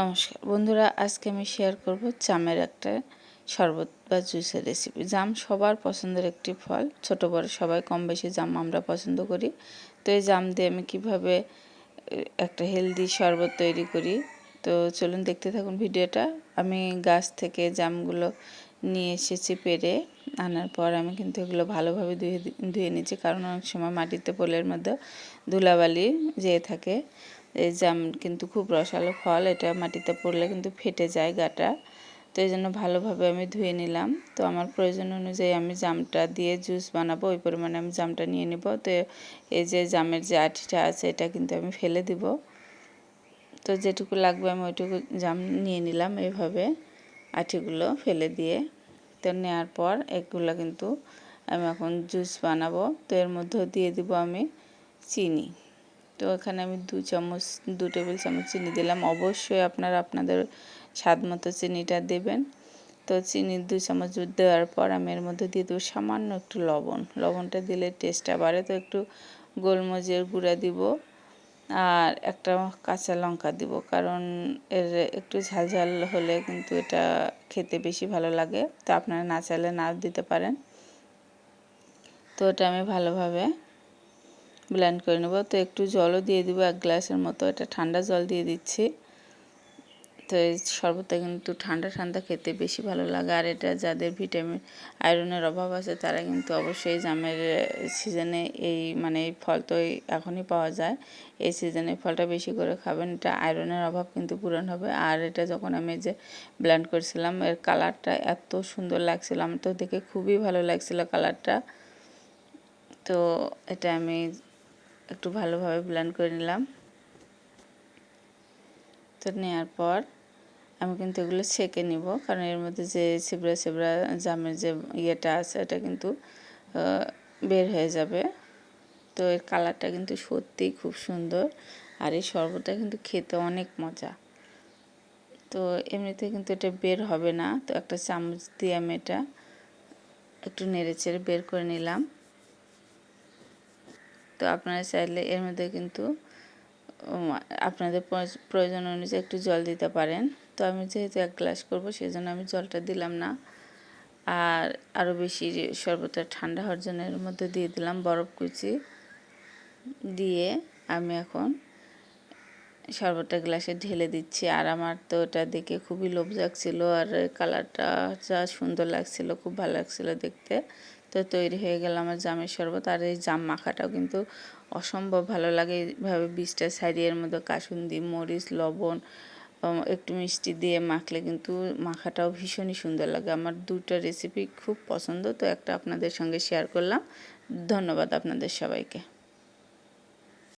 নমস্কার। বন্ধুরা, আজকে আমি শেয়ার করব জামের একটা শরবত বা জুসের রেসিপি জাম সবার পছন্দের একটি ফল, ছোট বড় সবাই কম বেশি জাম আমরা পছন্দ করি। তো এই জাম দিয়ে আমি কীভাবে একটা হেলদি শরবত তৈরি করি? তো চলুন দেখতে থাকুন ভিডিওটা। আমি গাছ থেকে জামগুলো নিয়ে এসেছি পেরে, আনার পর আমি কিন্তু এগুলো ভালোভাবে ধুয়ে ধুয়ে নিচ্ছি। কারণ অনেক সময় মাটিতে পোলের মধ্যে ধুলাবালি যেয়ে থাকে। এই জাম কিন্তু খুব রসালো ফল, এটা মাটিতে পড়লে কিন্তু ফেটে যায় গাটা। তো এই জন্য ভালোভাবে আমি ধুয়ে নিলাম। তো আমার প্রয়োজন অনুযায়ী আমি জামটা দিয়ে জুস বানাবো, ওই পরিমাণে আমি জামটা নিয়ে নেব। তো এই যে জামের যে আঠিটা আছে, এটা কিন্তু আমি ফেলে দিব। তো যেটুকু লাগবে আমি ওইটুকু জাম নিয়ে নিলাম এইভাবে আঠিগুলো ফেলে দিয়ে। তো নেওয়ার পর এগুলো কিন্তু আমি এখন জুস বানাবো। তো এর মধ্যে দিয়ে দিব আমি চিনি। তো এখানে আমি দু চামচ, দু টেবিল চামচ চিনি দিলাম। অবশ্যই আপনারা আপনাদের স্বাদ মতো চিনিটা দেবেন। তো চিনি দু চামচ দেওয়ার পর আমি এর মধ্যে দিয়ে দেবো সামান্য একটু লবণ। লবণটা দিলে টেস্টটা বাড়ে। তো একটু গোলমরিচের গুঁড়া দিব আর একটা কাঁচা লঙ্কা দিব। কারণ এর একটু ঝালঝাল হলে কিন্তু এটা খেতে বেশি ভালো লাগে। তো আপনারা না চাইলে না দিতে পারেন। তো ওটা আমি ভালোভাবে ব্লেন্ড করে নেব। তো একটু জলও দিয়ে দিব, এক গ্লাসের মতো। এটা ঠান্ডা জল দিয়ে দিচ্ছি। তো এই শরবতটা কিন্তু ঠান্ডা ঠান্ডা খেতে বেশি ভালো লাগে। আর এটা যাদের ভিটামিন, আয়রনের অভাব আছে, তারা কিন্তু অবশ্যই জামের সিজনে এই মানে এই ফল তো এখনই পাওয়া যায়। এই সিজনে ফলটা বেশি করে খাবেন। এটা আয়রনের অভাব কিন্তু পূরণ হবে। আর এটা যখন আমি যে ব্লেন্ড করছিলাম, এর কালারটা এত সুন্দর লাগছিল। আমার তো দেখে খুবই ভালো লাগছিল কালারটা তো এটা আমি একটু ভালোভাবে ব্লেন্ড করে নিলাম। তো নেওয়ার পর আমি কিন্তু এগুলো ছেঁকে নিব, কারণ এর মধ্যে যে ছিবড়া ছিবড়া জামের যে ইয়েটা আছে, এটা কিন্তু বের হয়ে যাবে। তো এর কালারটা কিন্তু সত্যিই খুব সুন্দর, আর এই শরবতটা কিন্তু খেতে অনেক মজা। তো এমনিতে কিন্তু এটা বের হবে না, তো একটা চামচ দিয়ে আমি এটা একটু নেড়ে চেড়ে বের করে নিলাম। তো আপনারা চাইলে এর মধ্যে কিন্তু আপনাদের প্রয়োজন অনুযায়ী একটু জল দিতে পারেন। তো আমি যেহেতু এক গ্লাস করব সেই জন্য আমি জলটা দিলাম না। আর আরও বেশি শরবতটা ঠান্ডা হওয়ার জন্য এর মধ্যে দিয়ে দিলাম বরফ কুচি। দিয়ে আমি এখন শরবতটা গ্লাসে ঢেলে দিচ্ছি। আর আমার তো ওটা দেখে খুবই লোভ লাগছিল আর কালারটা যা সুন্দর লাগছিল, খুব ভালো লাগছিল দেখতে। তো তৈরি হয়ে গেল আমার জামের শরবত। আর এই জাম মাখাটাও কিন্তু অসম্ভব ভালো লাগে। এইভাবে বীজটা ছাড়িয়ে এর মধ্যে কাসুন্দি মরিচ, লবণ একটু মিষ্টি দিয়ে মাখলে কিন্তু মাখাটাও ভীষণই সুন্দর লাগে। আমার দুটো রেসিপি খুব পছন্দ, তো একটা আপনাদের সঙ্গে শেয়ার করলাম। ধন্যবাদ আপনাদের সবাইকে।